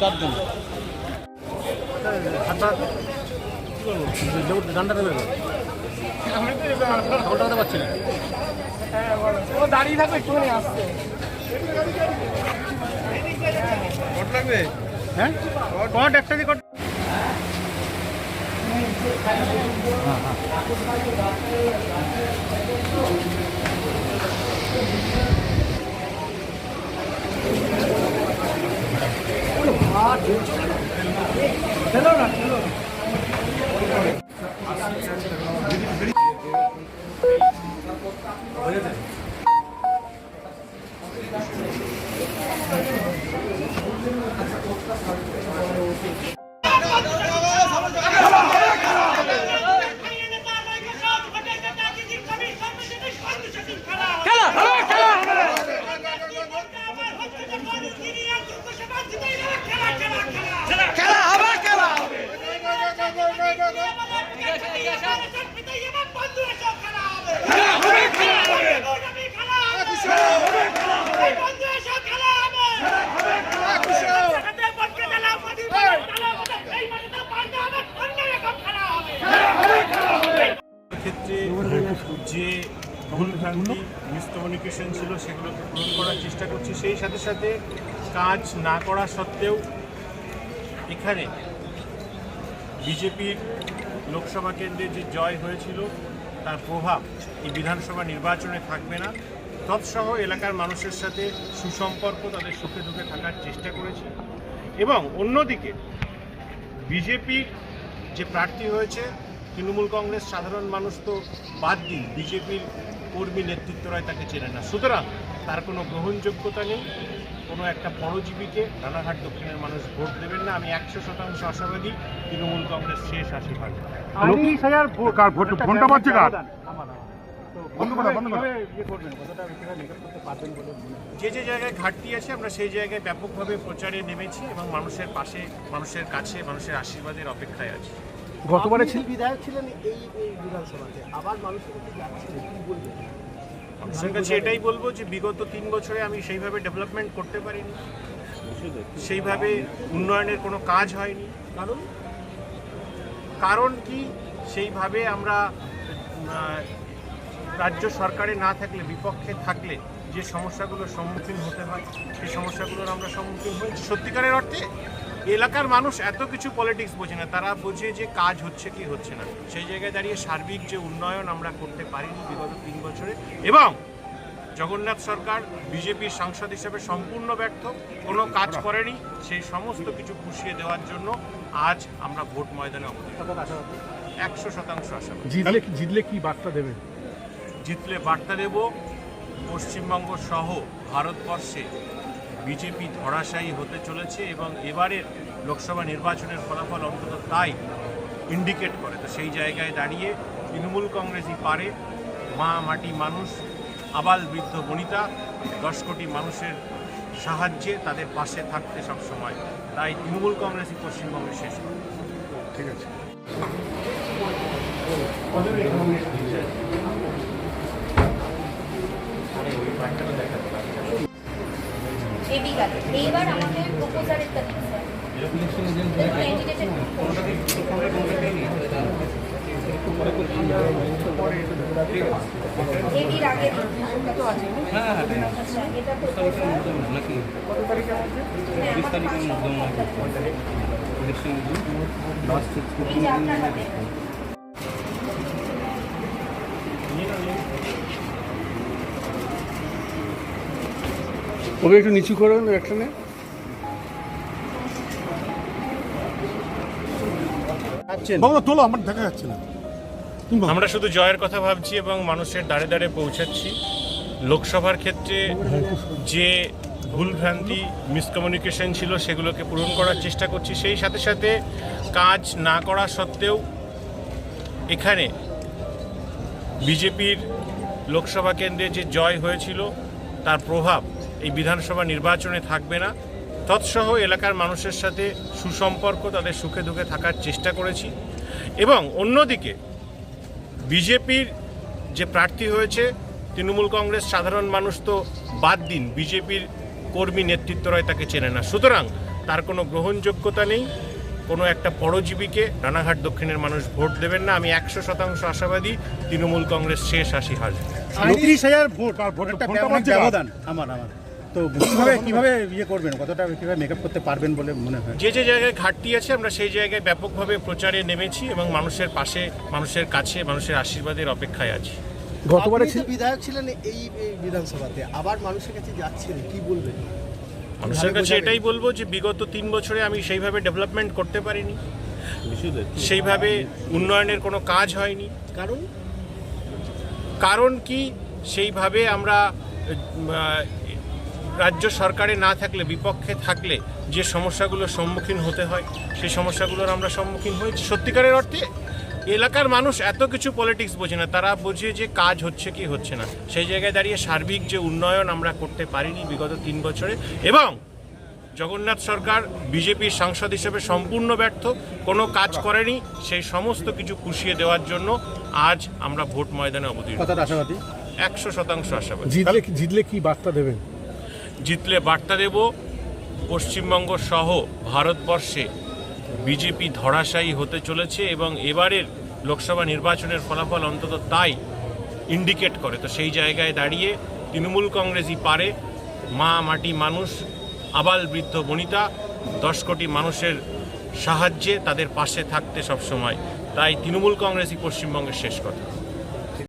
চারজন। গানটা খবরটা কথা পাচ্ছি না ও দাঁড়িয়ে থাকবে আসছে হ্যাঁ। একটা দিয়ে কট খেলা Thank you. যে মিসকমিউনিকেশন ছিল সেগুলোকে পূরণ করার চেষ্টা করছি। সেই সাথে সাথে কাজ না করা সত্ত্বেও এখানে বিজেপির লোকসভা কেন্দ্রে যে জয় হয়েছিল, তার প্রভাব এই বিধানসভা নির্বাচনে থাকবে না। তৎসহ এলাকার মানুষের সাথে সুসম্পর্ক তাদের সুখে দুঃখে থাকার চেষ্টা করেছে। এবং অন্যদিকে বিজেপির যে প্রার্থী হয়েছে, তৃণমূল কংগ্রেস সাধারণ মানুষ তো বাদ দিন বিজেপির কর্মী নেতৃত্বরাই তাকে চেনে না। সুতরাং তার কোনো গ্রহণযোগ্যতা নেই। কোনো একটা পরজীবীকে রানাঘাট দক্ষিণের মানুষ ভোট দেবেন না। আমি একশো শতাংশ আশাবাদী তৃণমূল কংগ্রেস শেষ আশি পাবে হাজার ফোনটা পাচ্ছে কার। ইয়ে? যে যে জায়গায় ঘাটতি আছে আমরা সেই জায়গায় ব্যাপকভাবে প্রচারে নেমেছি এবং মানুষের পাশে মানুষের কাছে মানুষের আশীর্বাদের অপেক্ষায় আছি। গতবারে বিধায়ক ছিলেন এই এই বিধানসভাতে। আবার মানুষের যাচ্ছিলেন কি বলবেন? মানুষের কাছে এটাই বলব যে বিগত তিন বছরে আমি সেইভাবে ডেভেলপমেন্ট করতে পারিনি। সেইভাবে উন্নয়নের কোনো কাজ হয়নি। কারণ? কারণ কি? সেইভাবে আমরা রাজ্য সরকারে না থাকলে বিপক্ষে থাকলে যে সমস্যাগুলোর সম্মুখীন হতে হয় সেই সমস্যাগুলোর আমরা সম্মুখীন হয়েছি। সত্যিকারের অর্থে এলাকার মানুষ এত কিছু পলিটিক্স বোঝে না। তারা বোঝে যে কাজ হচ্ছে কি হচ্ছে না। সেই জায়গায় দাঁড়িয়ে সার্বিক যে উন্নয়ন আমরা করতে পারিনি বিগত তিন বছরে এবং জগন্নাথ সরকার বিজেপির সাংসদ হিসেবে সম্পূর্ণ ব্যর্থ কোনো কাজ করেনি সেই সমস্ত কিছু পুষিয়ে দেওয়ার জন্য আজ আমরা ভোট ময়দানে একশো শতাংশ আশা জিতলে জিতলে কি বার্তা দেবেন জিতলে বার্তা দেব পশ্চিমবঙ্গ সহ ভারতবর্ষে বিজেপি ধরাশায়ী হতে চলেছে এবং এবারের লোকসভা নির্বাচনের ফলাফল অন্তত তাই ইন্ডিকেট করে। তো সেই জায়গায় দাঁড়িয়ে তৃণমূল কংগ্রেসই পারে। মা মাটি মানুষ আবাল বৃদ্ধ বনিতা দশ কোটি মানুষের সাহায্যে তাদের পাশে থাকতে সবসময়। তাই তৃণমূল কংগ্রেসই পশ্চিমবঙ্গে শেষ করে ঠিক আছে। এবি গেল এইবার আমাদের প্রপোজালেরটা দিন স্যার দেখুন আগে দিন তো আচ্ছা এটা কোথায় কত তারিখে আছে হ্যাঁ এই যে আপনার ওকে একটু নিচু করেন একখানে। বাবা তোলো আমার দেখা যাচ্ছে না। আমরা শুধু জয়ের কথা ভাবছি এবং মানুষের দাঁড়ে দাঁড়ে পৌঁছাচ্ছি। লোকসভার ক্ষেত্রে যে ভুলভ্রান্তি মিসকমিউনিকেশন ছিল সেগুলোকে পূরণ করার চেষ্টা করছি। সেই সাথে সাথে কাজ না করা সত্ত্বেও এখানে বিজেপির লোকসভা কেন্দ্রে যে জয় হয়েছিল তার প্রভাব এই বিধানসভা নির্বাচনে থাকবে না। তৎসহ এলাকার মানুষের সাথে সুসম্পর্ক তাদের সুখে দুঃখে থাকার চেষ্টা করেছি এবং অন্যদিকে বিজেপির যে প্রার্থী হয়েছে তৃণমূল কংগ্রেস সাধারণ মানুষ তো বাদ দিন বিজেপির কর্মী নেতৃত্বরাই তাকে চেনে না। সুতরাং তার কোনো গ্রহণযোগ্যতা নেই কোনো একটা পরজীবীকে রানাঘাট দক্ষিণের মানুষ ভোট দেবেন না। আমি একশো শতাংশ আশাবাদী তৃণমূল কংগ্রেস শেষ হাসবে উনত্রিশ হাজার ভোট? ব্যবধান আমার আমার। তো কীভাবে কীভাবে ইয়ে করবেন? কতটা কীভাবে মেকআপ করতে পারবেন বলে মনে হয়? যে যে জায়গায় ঘাটতি আছে আমরা সেই জায়গায় ব্যাপকভাবে প্রচারে নেমেছি এবং মানুষের পাশে মানুষের কাছে মানুষের আশীর্বাদের অপেক্ষায় আছি। গতবারে বিধায়ক ছিলেন এই বিধানসভাতে। আবার মানুষের কাছে যাচ্ছেন কি বলবেন? মানুষের কাছে এটাই বলব যে বিগত তিন বছরে আমি সেইভাবে ডেভেলপমেন্ট করতে পারিনি। সেইভাবে উন্নয়নের কোনো কাজ হয়নি। কারণ? কারণ কি? সেইভাবে আমরা রাজ্য সরকারে না থাকলে বিপক্ষে থাকলে যে সমস্যাগুলোর সম্মুখীন হতে হয় সেই সমস্যাগুলোর আমরা সম্মুখীন হয়েছি সত্যিকারের অর্থে এলাকার মানুষ এত কিছু পলিটিক্স বোঝে না। তারা বোঝে যে কাজ হচ্ছে কি হচ্ছে না। সেই জায়গায় দাঁড়িয়ে সার্বিক যে উন্নয়ন আমরা করতে পারিনি বিগত তিন বছরে এবং জগন্নাথ সরকার বিজেপির সাংসদ হিসেবে সম্পূর্ণ ব্যর্থ কোনো কাজ করেনি সেই সমস্ত কিছু পুষিয়ে দেওয়ার জন্য আজ আমরা ভোট ময়দানে অবতীর্ণ। একশো শতাংশ আশাবাদী। জিতলে জিতলে কি বার্তা দেবেন? জিতলে বার্তা দেব, পশ্চিমবঙ্গ সহ ভারতবর্ষে। বিজেপি ধরাশায়ী হতে চলেছে এবং এবারের লোকসভা নির্বাচনের ফলাফল অন্তত তাই ইন্ডিকেট করে। তো সেই জায়গায় দাঁড়িয়ে তৃণমূল কংগ্রেসই পারে। মা, মাটি মানুষ, আবাল বৃদ্ধ বনিতা, দশ কোটি মানুষের সাহায্যে তাদের পাশে থাকতে সবসময়। তাই তৃণমূল কংগ্রেসই পশ্চিমবঙ্গের শেষ কথা।